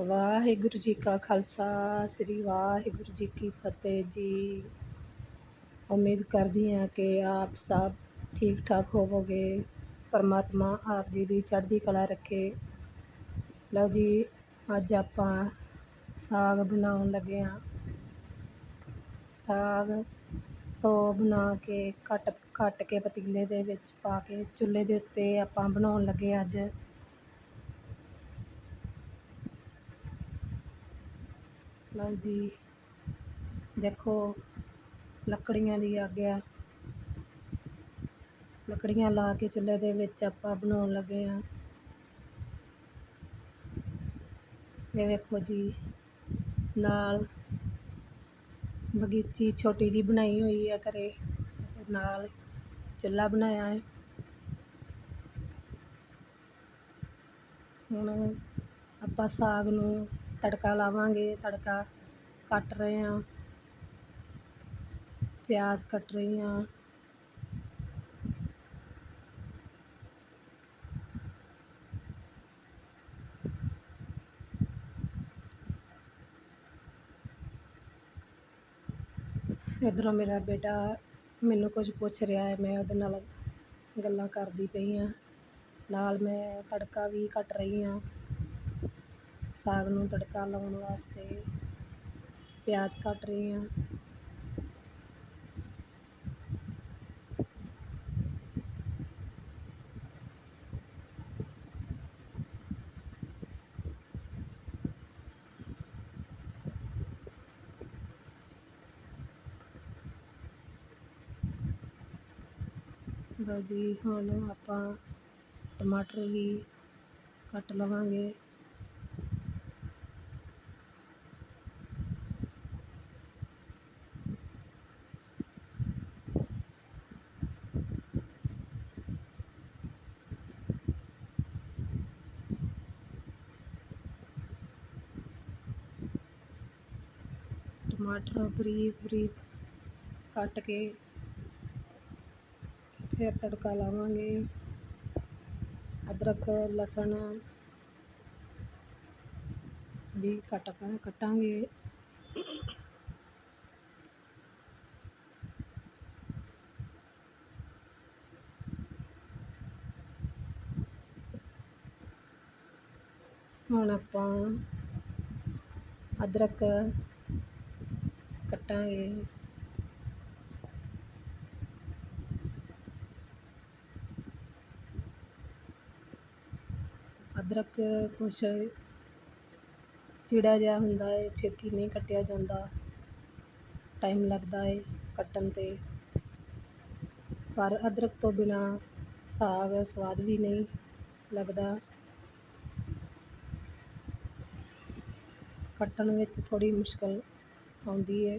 ਵਾਹਿਗੁਰੂ ਜੀ ਕਾ ਖਾਲਸਾ, ਸ੍ਰੀ ਵਾਹਿਗੁਰੂ ਜੀ ਕੀ ਫਤਿਹ ਜੀ। ਉਮੀਦ ਕਰਦੀ ਹਾਂ ਕਿ ਆਪ ਸਭ ਠੀਕ ਠਾਕ ਹੋਵੋਗੇ, ਪਰਮਾਤਮਾ ਆਪ ਜੀ ਦੀ ਚੜ੍ਹਦੀ ਕਲਾ ਰੱਖੇ। ਲਓ ਜੀ, ਅੱਜ ਆਪਾਂ ਸਾਗ ਬਣਾਉਣ ਲੱਗੇ ਹਾਂ। ਸਾਗ ਤੋਂ ਬਣਾ ਕੇ ਕੱਟ ਕੱਟ ਕੇ ਪਤੀਲੇ ਦੇ ਵਿੱਚ ਪਾ ਕੇ ਚੁੱਲ੍ਹੇ ਦੇ ਉੱਤੇ ਆਪਾਂ ਬਣਾਉਣ ਲੱਗੇ ਅੱਜ। ਲਓ ਜੀ, ਦੇਖੋ ਲੱਕੜੀਆਂ ਦੀ ਅੱਗ ਆ ਲੱਕੜੀਆਂ ਲਾ ਕੇ ਚੁੱਲ੍ਹੇ ਦੇ ਵਿੱਚ ਆਪਾਂ ਬਣਾਉਣ ਲੱਗੇ ਆ ਇਹ ਵੇਖੋ ਜੀ, ਨਾਲ ਬਗੀਚੀ ਛੋਟੀ ਜੀ ਬਣਾਈ ਹੋਈ ਆ ਘਰੇ, ਨਾਲ ਚੁੱਲ੍ਹਾ ਬਣਾਇਆ ਹੈ। ਹੁਣ ਆਪਾਂ ਸਾਗ ਨੂੰ ਤੜਕਾ ਲਾਵਾਂਗੇ, ਤੜਕਾ ਕੱਟ ਰਹੇ ਹਾਂ। ਪਿਆਜ਼ ਕੱਟ ਰਹੀ ਹਾਂ। ਇੱਧਰੋਂ ਮੇਰਾ ਬੇਟਾ ਮੈਨੂੰ ਕੁਝ ਪੁੱਛ ਰਿਹਾ ਹੈ, ਮੈਂ ਉਹਦੇ ਨਾਲ ਗੱਲਾਂ ਕਰਦੀ ਪਈ ਹਾਂ। ਨਾਲ ਮੈਂ ਤੜਕਾ ਵੀ ਕੱਟ ਰਹੀ ਹਾਂ। ਸਾਗ ਨੂੰ ਤੜਕਾ ਲਾਉਣ ਵਾਸਤੇ ਪਿਆਜ਼ ਕੱਟ ਰਹੀ ਹਾਂ। ਲਓ ਜੀ, ਹੁਣ ਆਪਾਂ ਟਮਾਟਰ ਵੀ ਕੱਟ ਲਵਾਂਗੇ। ਟਮਾਟਰ ਬਰੀਕ ਬਰੀਕ ਕੱਟ ਕੇ ਫਿਰ ਤੜਕਾ ਲਾਵਾਂਗੇ। ਅਦਰਕ, ਲਸਣ ਵੀ ਕੱਟ ਕੇ, ਕੱਟਾਂਗੇ। ਹੁਣ ਆਪਾਂ ਅਦਰਕ ਕੱਟਾਂਗੇ। ਅਦਰਕ ਕੁਛ ਚਿੜਾ ਜਿਹਾ ਹੁੰਦਾ ਹੈ ਛੇਤੀ ਨਹੀਂ ਕੱਟਿਆ ਜਾਂਦਾ। ਟਾਈਮ ਲੱਗਦਾ ਹੈ ਕੱਟਣ 'ਤੇ। ਪਰ ਅਦਰਕ ਤੋਂ ਬਿਨਾ ਸਾਗ ਸਵਾਦ ਵੀ ਨਹੀਂ ਲੱਗਦਾ। ਕੱਟਣ ਵਿੱਚ ਥੋੜ੍ਹੀ ਮੁਸ਼ਕਲ ਆਉਂਦੀ ਹੈ।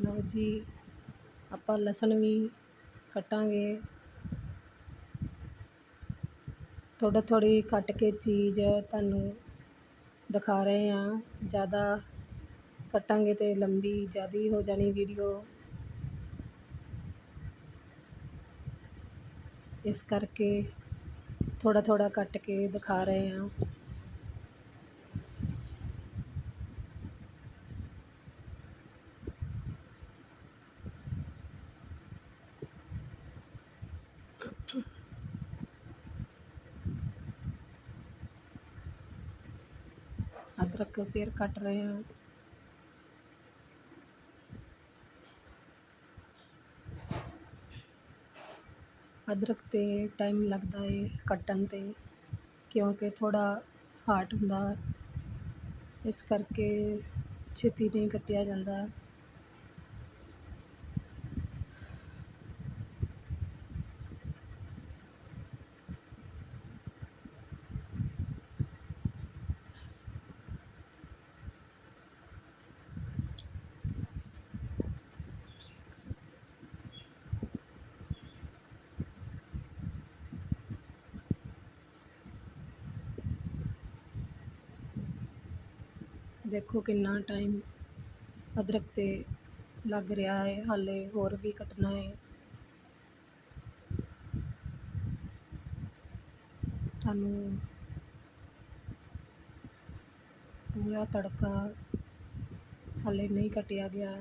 ਲਓ ਜੀ, ਆਪਾਂ ਲਸਣ ਵੀ ਕੱਟਾਂਗੇ। ਥੋੜ੍ਹਾ ਥੋੜ੍ਹੀ ਕੱਟ ਕੇ ਚੀਜ਼ ਤੁਹਾਨੂੰ ਦਿਖਾ ਰਹੇ ਹਾਂ। ਜ਼ਿਆਦਾ ਕੱਟਾਂਗੇ ਤਾਂ ਲੰਬੀ, ਜ਼ਿਆਦਾ ਹੋ ਜਾਣੀ ਵੀਡੀਓ ਇਸ ਕਰਕੇ ਥੋੜ੍ਹਾ ਥੋੜ੍ਹਾ ਕੱਟ ਕੇ ਦਿਖਾ ਰਹੇ ਹਾਂ ਅਦਰਕ ਫਿਰ ਕੱਟ ਰਹੇ ਹਾਂ ਅਦਰਕ 'ਤੇ ਟਾਈਮ ਲੱਗਦਾ ਹੈ ਕੱਟਣ 'ਤੇ, ਕਿਉਂਕਿ ਥੋੜ੍ਹਾ ਹਾਰਡ ਹੁੰਦਾ। ਇਸ ਕਰਕੇ ਛੇਤੀ ਨਹੀਂ ਕੱਟਿਆ ਜਾਂਦਾ। ਦੇਖੋ ਕਿੰਨਾ ਟਾਈਮ ਅਦਰਕ 'ਤੇ ਲੱਗ ਰਿਹਾ ਹੈ, ਹਾਲੇ ਹੋਰ ਵੀ ਕੱਟਣਾ ਹੈ। ਤੁਹਾਨੂੰ ਪੂਰਾ ਤੜਕਾ ਹਾਲੇ ਨਹੀਂ ਕੱਟਿਆ ਗਿਆ।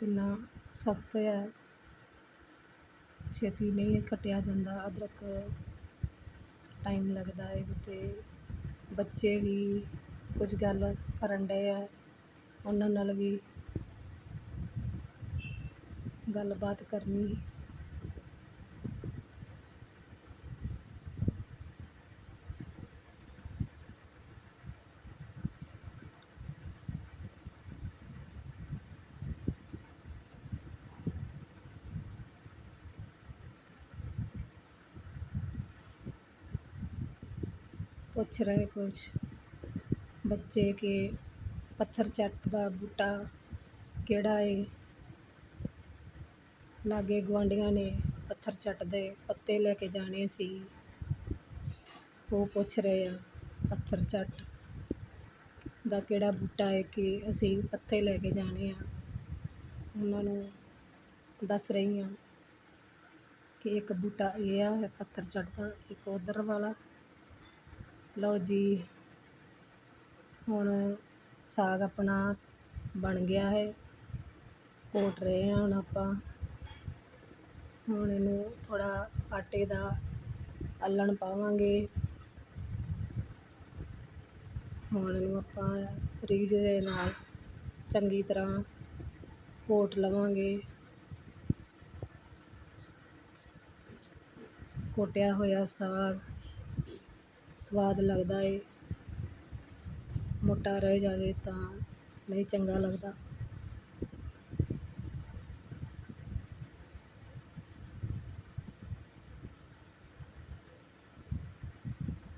ਕਿੰਨਾ ਸਖਤ ਹੈ। ਛੇਤੀ ਨਹੀਂ ਕੱਟਿਆ ਜਾਂਦਾ, ਅਦਰਕ ਟਾਈਮ ਲੱਗਦਾ ਹੈ ਤੇ ਬੱਚੇ ਵੀ ਕੁਝ ਗੱਲ ਕਰਨ ਡਏ ਆ, ਉਹਨਾਂ ਨਾਲ ਵੀ ਗੱਲਬਾਤ ਕਰਨੀ ਪੁੱਛ ਰਹੇ ਕੁਛ। ਬੱਚੇ ਕਿ ਪੱਥਰ ਚੱਟ ਦਾ ਬੂਟਾ ਕਿਹੜਾ ਏ? ਲਾਗੇ ਗੁਆਂਢੀਆਂ ਨੇ ਪੱਥਰ ਚੱਟ ਦੇ ਪੱਤੇ ਲੈ ਕੇ ਜਾਣੇ ਸੀ। ਉਹ ਪੁੱਛ ਰਹੇ ਆ, ਪੱਥਰ ਚੱਟ ਦਾ ਕਿਹੜਾ ਬੂਟਾ ਹੈ ਕਿ ਅਸੀਂ ਪੱਤੇ ਲੈ ਕੇ ਜਾਣੇ ਆ? ਉਹਨਾਂ ਨੂੰ ਦੱਸ ਰਹੀ ਹਾਂ ਕਿ ਇੱਕ ਬੂਟਾ ਇਹ ਆ, ਪੱਥਰ ਚੱਟ ਦਾ, ਇੱਕ ਉਧਰ ਵਾਲਾ। ਲਓ ਜੀ, ਹੁਣ ਸਾਗ ਆਪਣਾ ਬਣ ਗਿਆ ਹੈ। ਘੋਟ ਰਹੇ ਹਾਂ ਹੁਣ ਆਪਾਂ। ਹੁਣ ਇਹਨੂੰ ਥੋੜਾ ਆਟੇ ਦਾ ਅੱਲਣ ਪਾਵਾਂਗੇ। ਹੁਣ ਇਹਨੂੰ ਆਪਾਂ ਰੀਝ ਦੇ ਨਾਲ ਚੰਗੀ ਤਰ੍ਹਾਂ ਕੋਟ ਲਵਾਂਗੇ। ਕੋਟਿਆ ਹੋਇਆ ਸਾਗ। ਸਵਾਦ ਲੱਗਦਾ ਏ। ਮੋਟਾ ਰਹਿ ਜਾਵੇ ਤਾਂ ਨਹੀਂ ਚੰਗਾ ਲੱਗਦਾ।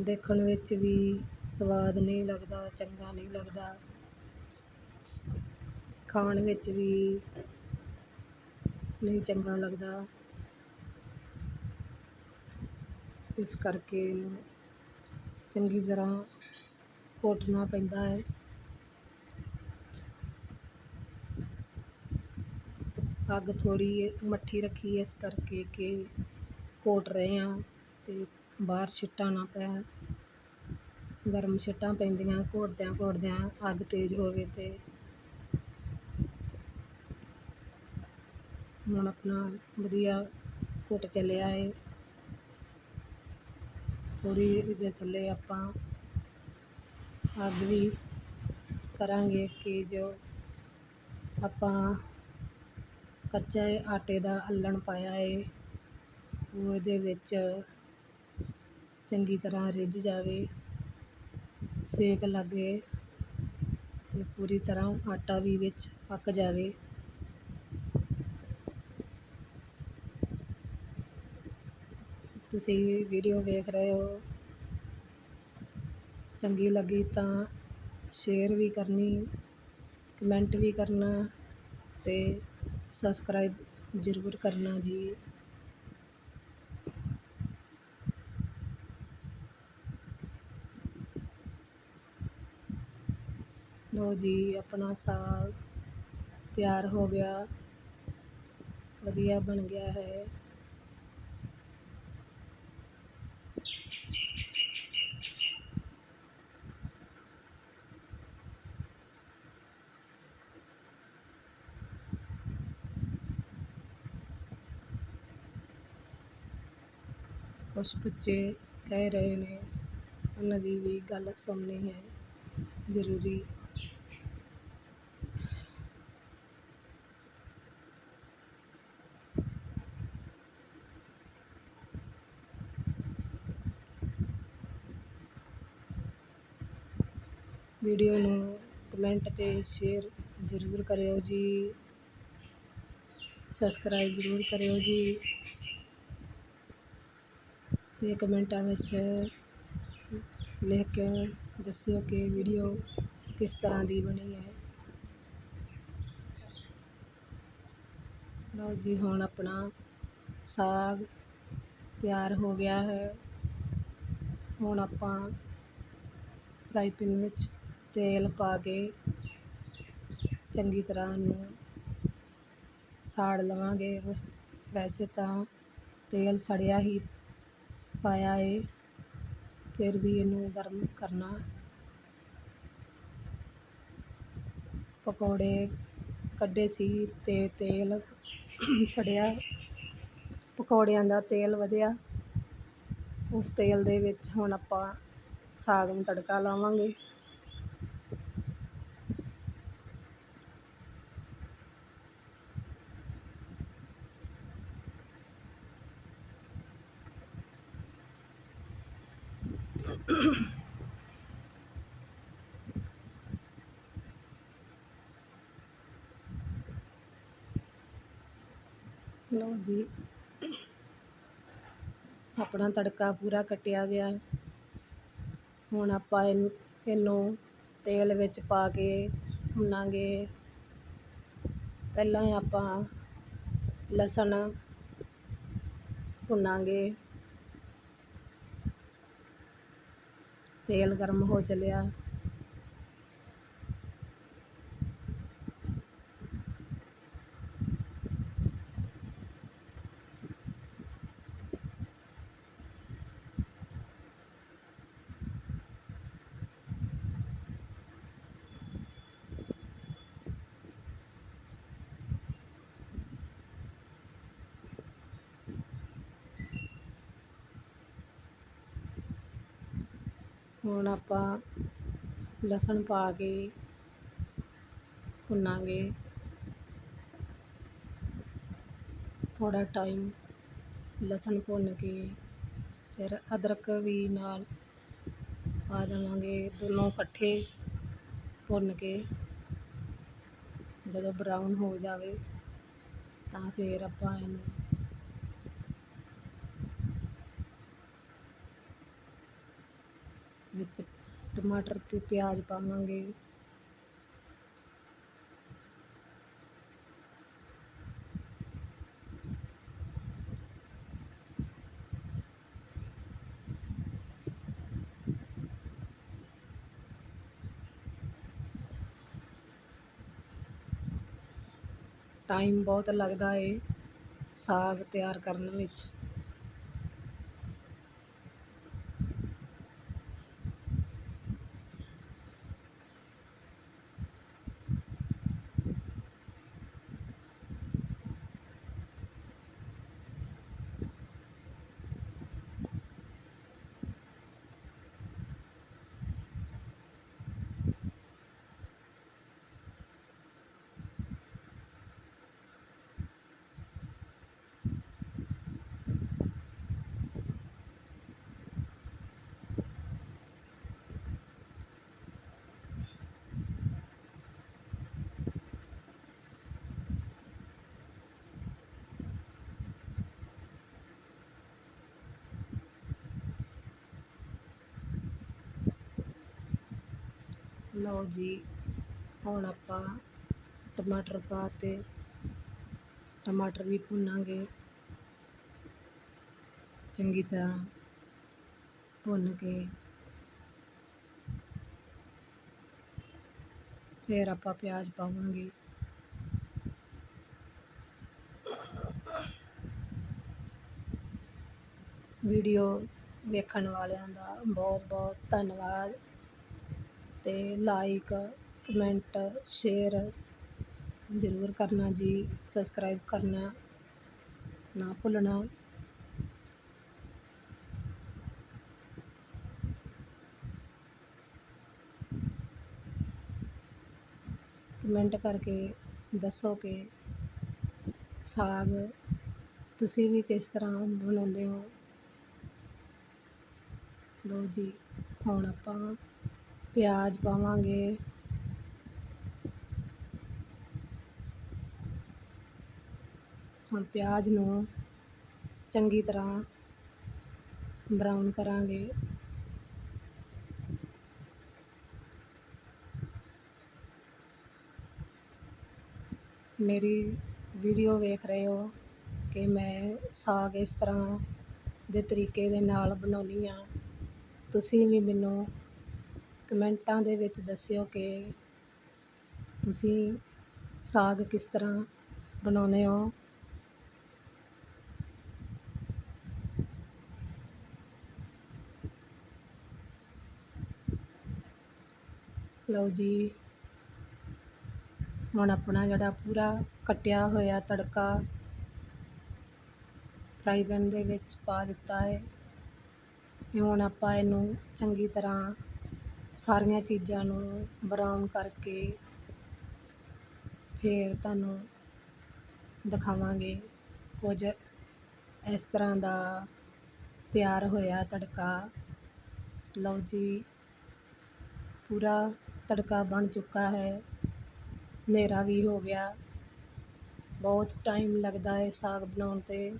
ਦੇਖਣ ਵਿੱਚ ਵੀ ਸਵਾਦ ਨਹੀਂ ਲੱਗਦਾ, ਚੰਗਾ ਨਹੀਂ ਲੱਗਦਾ। ਖਾਣ ਵਿੱਚ ਵੀ ਨਹੀਂ ਚੰਗਾ ਲੱਗਦਾ। ਇਸ ਕਰਕੇ ਚੰਗੀ ਤਰ੍ਹਾਂ ਘੋਟਣਾ ਪੈਂਦਾ ਹੈ। ਅੱਗ ਥੋੜੀ ਮੱਠੀ ਰੱਖੀ, ਇਸ ਕਰਕੇ ਕਿ ਘੋਟ ਰਹੇ ਹਾਂ ਤੇ ਬਾਹਰ ਛਿੱਟਾਂ ਨਾ ਪੈਣ ਗਰਮ ਛਿੱਟਾਂ ਪੈਂਦੀਆਂ, ਘੋਟਦਿਆਂ ਘੋਟਦਿਆਂ ਅੱਗ ਤੇਜ਼ ਹੋਵੇ ਤੇ ਹੁਣ ਆਪਣਾ ਵਧੀਆ ਘੁੱਟ ਚੱਲਿਆ ਏ ਥੋੜੀ ਇਹਦੇ ਥੱਲੇ ਆਪਾਂ ਅੱਗ ਵੀ ਕਰਾਂਗੇ ਕਿ ਜੋ ਆਪਾਂ ਕੱਚਾ ਆਟੇ ਦਾ ਅੱਲਣ ਪਾਇਆ ਏ, ਉਹ ਇਹਦੇ ਵਿੱਚ ਚੰਗੀ ਤਰ੍ਹਾਂ ਰਿੱਝ ਜਾਵੇ, ਸੇਕ ਲੱਗੇ ਤੇ ਪੂਰੀ ਤਰ੍ਹਾਂ ਆਟਾ ਵੀ ਵਿੱਚ ਪੱਕ ਜਾਵੇ। ਤੁਸੀਂ ਵੀਡੀਓ ਵੇਖ ਰਹੇ ਹੋ। ਚੰਗੀ ਲੱਗੀ ਤਾਂ ਸ਼ੇਅਰ ਵੀ ਕਰਨੀ ਕਮੈਂਟ ਵੀ ਕਰਨਾ ਤੇ ਸਬਸਕ੍ਰਾਈਬ ਜ਼ਰੂਰ ਕਰਨਾ ਜੀ। ਲੋ ਜੀ, ਆਪਣਾ ਸਾਗ ਤਿਆਰ ਹੋ ਗਿਆ। ਵਧੀਆ ਬਣ ਗਿਆ ਹੈ। ਕੁਛ ਬੱਚੇ ਕਹਿ ਰਹੇ ਨੇ ਉਹਨਾਂ ਦੀ ਵੀ ਗੱਲ ਸੁਣਨੀ ਹੈ ਜ਼ਰੂਰੀ ਵੀਡੀਓ ਨੂੰ ਕਮੈਂਟ ਅਤੇ ਸ਼ੇਅਰ ਜ਼ਰੂਰ ਕਰਿਓ ਜੀ। ਸਬਸਕ੍ਰਾਈਬ ਜ਼ਰੂਰ ਕਰਿਓ ਜੀ। ਤੇ ਕਮੈਂਟਾਂ ਵਿੱਚ ਲਿਖ ਕੇ ਦੱਸਿਓ ਕਿ ਵੀਡੀਓ ਕਿਸ ਤਰ੍ਹਾਂ ਦੀ ਬਣੀ ਹੈ। ਲਓ ਜੀ, ਹੁਣ ਆਪਣਾ ਸਾਗ ਤਿਆਰ ਹੋ ਗਿਆ ਹੈ। ਹੁਣ ਆਪਾਂ ਫਰਾਈ ਪੈਨ ਵਿੱਚ ਤੇਲ ਪਾ ਕੇ ਚੰਗੀ ਤਰ੍ਹਾਂ ਇਹਨੂੰ ਸਾੜ ਲਵਾਂਗੇ। ਵੈਸੇ ਤਾਂ ਤੇਲ ਸੜਿਆ ਹੀ ਪਾਇਆ ਏ, ਫਿਰ ਵੀ ਇਹਨੂੰ ਗਰਮ ਕਰਨਾ। ਪਕੌੜੇ ਕੱਢੇ ਸੀ ਤੇ ਤੇਲ ਸੜਿਆ। ਪਕੌੜਿਆਂ ਦਾ ਤੇਲ ਵਧਿਆ। ਉਸ ਤੇਲ ਦੇ ਵਿੱਚ ਹੁਣ ਆਪਾਂ ਸਾਗ ਨੂੰ ਤੜਕਾ ਲਾਵਾਂਗੇ ਲਓ ਜੀ ਆਪਣਾ ਤੜਕਾ ਪੂਰਾ ਕੱਟਿਆ ਗਿਆ। ਹੁਣ ਆਪਾਂ ਇਹਨੂੰ ਇਹਨੂੰ ਤੇਲ ਵਿੱਚ ਪਾ ਕੇ ਭੁੰਨਾਂਗੇ। ਪਹਿਲਾਂ ਹੀ ਆਪਾਂ ਲਸਣ ਭੁੰਨਾਂਗੇ। ਤੇਲ ਗਰਮ ਹੋ ਚੱਲਿਆ। ਹੁਣ ਆਪਾਂ ਲਸਣ ਪਾ ਕੇ ਭੁੰਨਾਂਗੇ। ਥੋੜਾ ਟਾਈਮ ਲਸਣ ਭੁੰਨ ਕੇ ਫਿਰ ਅਦਰਕ ਵੀ ਨਾਲ ਪਾ ਦੇਵਾਂਗੇ। ਦੋਨੋਂ ਇਕੱਠੇ ਭੁੰਨ ਕੇ ਜਦੋਂ ਬਰਾਊਨ ਹੋ ਜਾਵੇ ਤਾਂ ਫਿਰ ਆਪਾਂ ਇਹਨੂੰ ਵਿੱਚ ਟਮਾਟਰ ਤੇ ਪਿਆਜ਼ ਪਾਵਾਂਗੇ। ਟਾਈਮ ਬਹੁਤ ਲੱਗਦਾ ਏ ਸਾਗ ਤਿਆਰ ਕਰਨ ਵਿੱਚ। ਲਓ ਜੀ, ਹੁਣ ਆਪਾਂ ਟਮਾਟਰ ਪਾ ਤੇ ਟਮਾਟਰ ਵੀ ਭੁੰਨਾਂਗੇ। ਚੰਗੀ ਤਰ੍ਹਾਂ ਭੁੰਨ ਕੇ ਫਿਰ ਆਪਾਂ ਪਿਆਜ਼ ਪਾਵਾਂਗੇ। ਵੀਡੀਓ ਵੇਖਣ ਵਾਲਿਆਂ ਦਾ ਬਹੁਤ ਬਹੁਤ ਧੰਨਵਾਦ। ਤੇ ਲਾਈਕ ਕਮੈਂਟ ਸ਼ੇਅਰ ਜ਼ਰੂਰ ਕਰਨਾ ਜੀ ਸਬਸਕ੍ਰਾਈਬ ਕਰਨਾ ਨਾ ਭੁੱਲਣਾ। ਕਮੈਂਟ ਕਰਕੇ ਦੱਸੋ ਕਿ ਸਾਗ ਤੁਸੀਂ ਵੀ ਕਿਸ ਤਰ੍ਹਾਂ ਬਣਾਉਂਦੇ ਹੋ? ਲਓ ਜੀ, ਹੁਣ ਆਪਾਂ ਪਿਆਜ਼ ਪਾਵਾਂਗੇ। ਹੁਣ ਪਿਆਜ਼ ਨੂੰ ਚੰਗੀ ਤਰ੍ਹਾਂ ਬਰਾਊਨ ਕਰਾਂਗੇ। ਮੇਰੀ ਵੀਡੀਓ ਵੇਖ ਰਹੇ ਹੋ ਕਿ ਮੈਂ ਸਾਗ ਇਸ ਤਰ੍ਹਾਂ ਦੇ ਤਰੀਕੇ ਦੇ ਨਾਲ ਬਣਾਉਂਦੀ ਹਾਂ। ਤੁਸੀਂ ਵੀ ਮੈਨੂੰ ਕਮੈਂਟਾਂ ਦੇ ਵਿੱਚ ਦੱਸਿਓ ਕਿ ਤੁਸੀਂ ਸਾਗ ਕਿਸ ਤਰ੍ਹਾਂ ਬਣਾਉਂਦੇ ਹੋ। ਲਓ ਜੀ, ਹੁਣ ਆਪਣਾ ਜਿਹੜਾ ਪੂਰਾ ਕੱਟਿਆ ਹੋਇਆ ਤੜਕਾ ਫਰਾਈ ਪੈਨ ਦੇ ਵਿੱਚ ਪਾ ਦਿੱਤਾ ਹੈ। ਤੇ ਹੁਣ ਆਪਾਂ ਇਹਨੂੰ ਚੰਗੀ ਤਰ੍ਹਾਂ ਸਾਰੀਆਂ ਚੀਜ਼ਾਂ ਨੂੰ ਬਰਾਊਨ ਕਰਕੇ ਫਿਰ ਤੁਹਾਨੂੰ ਦਿਖਾਵਾਂਗੇ। ਕੁਝ ਇਸ ਤਰ੍ਹਾਂ ਦਾ ਤਿਆਰ ਹੋਇਆ ਤੜਕਾ। ਲਓ ਜੀ, ਪੂਰਾ ਤੜਕਾ ਬਣ ਚੁੱਕਾ ਹੈ। ਹਨੇਰਾ ਵੀ ਹੋ ਗਿਆ। ਬਹੁਤ ਟਾਈਮ ਲੱਗਦਾ ਹੈ ਸਾਗ ਬਣਾਉਣ 'ਤੇ।